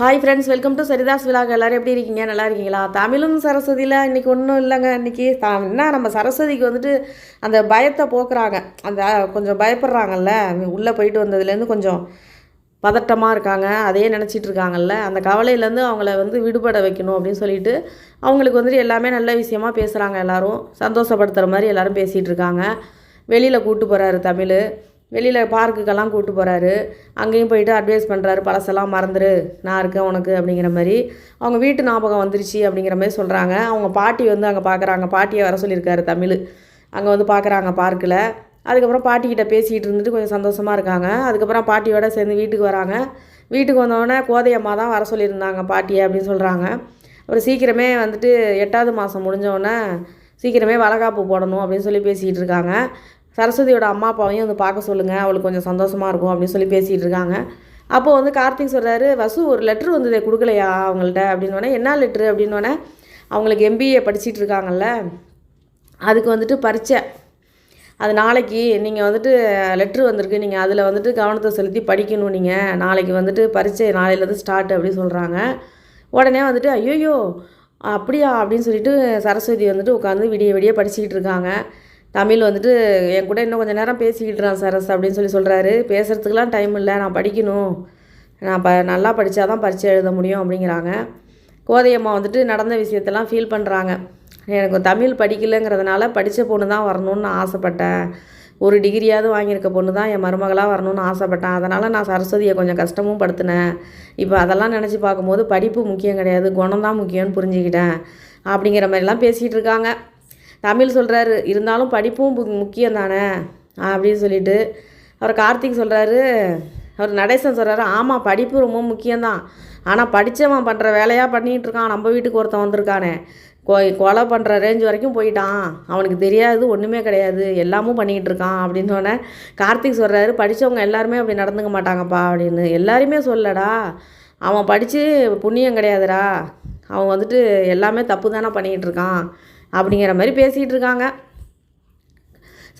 Hi friends welcome to சரிதாஸ் விழாக்கு எல்லோரும் எப்படி இருக்கீங்க? நல்லா இருக்கீங்களா? தமிழும் சரஸ்வதியில் இன்றைக்கி ஒன்றும் இல்லைங்க. இன்றைக்கி தா என்ன நம்ம சரஸ்வதிக்கு வந்துட்டு அந்த பயத்தை போக்குறாங்க. அந்த கொஞ்சம் பயப்படுறாங்கல்ல. உள்ளே போயிட்டு வந்ததுலேருந்து கொஞ்சம் பதட்டமாக இருக்காங்க. அதையே நினச்சிட்டு இருக்காங்கல்ல. அந்த கவலையிலேருந்து அவங்கள வந்து விடுபட வைக்கணும் அப்படின்னு சொல்லிட்டு அவங்களுக்கு வந்துட்டு எல்லாமே நல்ல விஷயமா பேசுகிறாங்க எல்லோரும். சந்தோஷப்படுத்துகிற மாதிரி எல்லோரும் பேசிகிட்டு இருக்காங்க. வெளியில் கூட்டு போகிறாரு தமிழ். வெளியில் பார்க்குக்கெல்லாம் கூப்பிட்டு போகிறாரு அங்கேயும் போயிட்டு அட்வைஸ் பண்ணுறாரு பழசெல்லாம் மறந்துரு. நான் இருக்கேன் உனக்கு அப்படிங்கிற மாதிரி. அவங்க வீட்டு ஞாபகம் வந்துருச்சு அப்படிங்கிற மாதிரி சொல்கிறாங்க அவங்க பாட்டி வந்து அங்கே பார்க்குறாங்க பாட்டியை வர சொல்லியிருக்காரு தமிழ். அங்கே வந்து பார்க்குறாங்க பார்க்கில். அதுக்கப்புறம் பாட்டிக்கிட்ட பேசிகிட்டு இருந்துட்டு கொஞ்சம் சந்தோஷமாக இருக்காங்க. அதுக்கப்புறம் பாட்டியோட சேர்ந்து வீட்டுக்கு வராங்க. வீட்டுக்கு வந்தோடனே கோதையம்மா தான் வர சொல்லியிருந்தாங்க பாட்டியை அப்படின்னு சொல்கிறாங்க அப்புறம் சீக்கிரமே வந்துட்டு எட்டாவது மாதம் முடிஞ்சோடனே சீக்கிரமே வளகாப்பு போடணும் அப்படின்னு சொல்லி பேசிகிட்டு இருக்காங்க. சரஸ்வதியோட அம்மா அப்பாவையும் வந்து பார்க்க சொல்லுங்கள் அவளுக்கு கொஞ்சம் சந்தோஷமாக இருக்கும் அப்படின்னு சொல்லி பேசிகிட்டு இருக்காங்க. அப்போது வந்து கார்த்திக் சொல்கிறாரு வசு ஒரு லெட்ரு வந்ததே கொடுக்கலையா அவங்கள்ட்ட? அப்படின்னோடனே என்ன லெட்ரு அப்படின்னோடனே அவங்களுக்கு எம்பிஏ படிச்சுட்டு இருக்காங்கல்ல அதுக்கு வந்துட்டு பரீட்சை. அது நாளைக்கு நீங்கள் வந்துட்டு லெட்ரு வந்திருக்கு. நீங்கள் அதில் வந்துட்டு கவனத்தை செலுத்தி படிக்கணும் நீங்கள் நாளைக்கு வந்துட்டு பரீட்சை நாளையிலேருந்து ஸ்டார்ட் அப்படின்னு சொல்கிறாங்க உடனே வந்துட்டு ஐயோயோ அப்படியா? அப்படின்னு சொல்லிட்டு சரஸ்வதி வந்துட்டு உட்காந்து விடிய விடிய படிச்சுக்கிட்டு இருக்காங்க. தமிழ் வந்துட்டு என் கூட இன்னும் கொஞ்சம் நேரம் பேசிக்கிட்டுறான் சரஸ் அப்படின்னு சொல்லி சொல்கிறாரு பேசுகிறதுக்கெலாம் டைம் இல்லை நான் படிக்கணும். நான் ப நல்லா படித்தா தான் பரிச்சை எழுத முடியும் அப்படிங்கிறாங்க. கோதையம்மா வந்துட்டு நடந்த விஷயத்தெல்லாம் ஃபீல் பண்ணுறாங்க எனக்கு தமிழ் படிக்கலைங்கிறதுனால படித்த பொண்ணு தான் வரணும்னு நான் ஆசைப்பட்டேன். ஒரு டிகிரியாவது வாங்கியிருக்க பொண்ணு தான் என் மருமகளாக வரணும்னு ஆசைப்பட்டேன். அதனால் நான் சரஸ்வதியை கொஞ்சம் கஷ்டமும் படுத்தினேன். இப்போ அதெல்லாம் நினச்சி பார்க்கும்போது படிப்பு முக்கியம் கிடையாது குணம் தான் முக்கியம்னு புரிஞ்சுக்கிட்டேன். அப்படிங்கிற மாதிரிலாம் பேசிகிட்டு இருக்காங்க. தமிழ் சொல்கிறாரு இருந்தாலும் படிப்பும் முக்கியம் தானே? அப்படின்னு சொல்லிட்டு அவர் கார்த்திக் சொல்கிறாரு அவர் நடேசன் சொல்கிறாரு ஆமாம் படிப்பு ரொம்ப முக்கியம்தான். ஆனால் படித்தவன் பண்ணுற வேலையாக பண்ணிகிட்டு இருக்கான். நம்ம வீட்டுக்கு ஒருத்தன் வந்திருக்கானே. கொ கொலை பண்ணுற ரேஞ்ச் வரைக்கும் போயிட்டான். அவனுக்கு தெரியாது ஒன்றுமே கிடையாது. எல்லாமும் பண்ணிக்கிட்டு இருக்கான். அப்படின்னு சொன்னேன் கார்த்திக் சொல்கிறாரு படித்தவங்க எல்லாருமே அப்படி நடந்துக்க மாட்டாங்கப்பா. அப்படின்னு. எல்லாருமே சொல்லடா அவன் படித்து புண்ணியம் கிடையாதுடா. அவன் வந்துட்டு எல்லாமே தப்பு தானே பண்ணிக்கிட்டு இருக்கான். அப்படிங்கிற மாதிரி பேசிகிட்டு இருக்காங்க.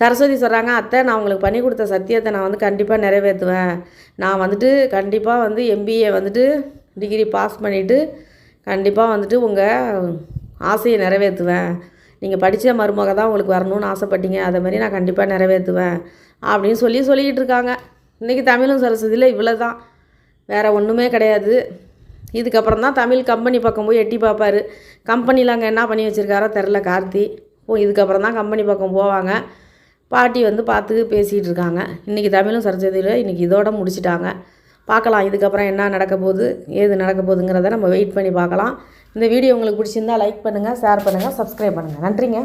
சரஸ்வதி சொல்கிறாங்க அத்தை நான் உங்களுக்கு பண்ணி கொடுத்த சத்தியத்தை நான் வந்து கண்டிப்பாக நிறைவேற்றுவேன். நான் வந்துட்டு கண்டிப்பாக வந்து எம்பிஏ வந்துட்டு டிகிரி பாஸ் பண்ணிவிட்டு கண்டிப்பாக வந்துட்டு உங்கள் ஆசையை நிறைவேற்றுவேன். நீங்கள் படித்த மருமக தான் உங்களுக்கு வரணும்னு ஆசைப்பட்டீங்க. அதை மாதிரி நான் கண்டிப்பாக நிறைவேற்றுவேன். அப்படின்னு சொல்லி சொல்லிக்கிட்டு இருக்காங்க. இன்றைக்கி தமிழும் சரஸ்வதியில் இவ்வளோ தான் வேறு ஒன்றுமே கிடையாது. இதுக்கப்புறம் தான் தமிழ் கம்பெனி பக்கம் போய் எட்டி பார்ப்பார். கம்பெனியில் அங்கே என்ன பண்ணி வச்சுருக்காரோ தெரில கார்த்தி. ஓ இதுக்கப்புறம் தான் கம்பெனி பக்கம் போவாங்க. பாட்டி வந்து பார்த்து பேசிகிட்டு இருக்காங்க. இன்றைக்கி தமிழும் சரஸ்வதியில் இன்றைக்கி இதோட முடிச்சிட்டாங்க. பார்க்கலாம் இதுக்கப்புறம் என்ன நடக்க போகுது ஏது நடக்க போகுதுங்கிறத நம்ம வெயிட் பண்ணி பார்க்கலாம். இந்த வீடியோ உங்களுக்கு பிடிச்சிருந்தா லைக் பண்ணுங்கள் ஷேர் பண்ணுங்கள் சப்ஸ்கிரைப் பண்ணுங்கள் நன்றிங்க.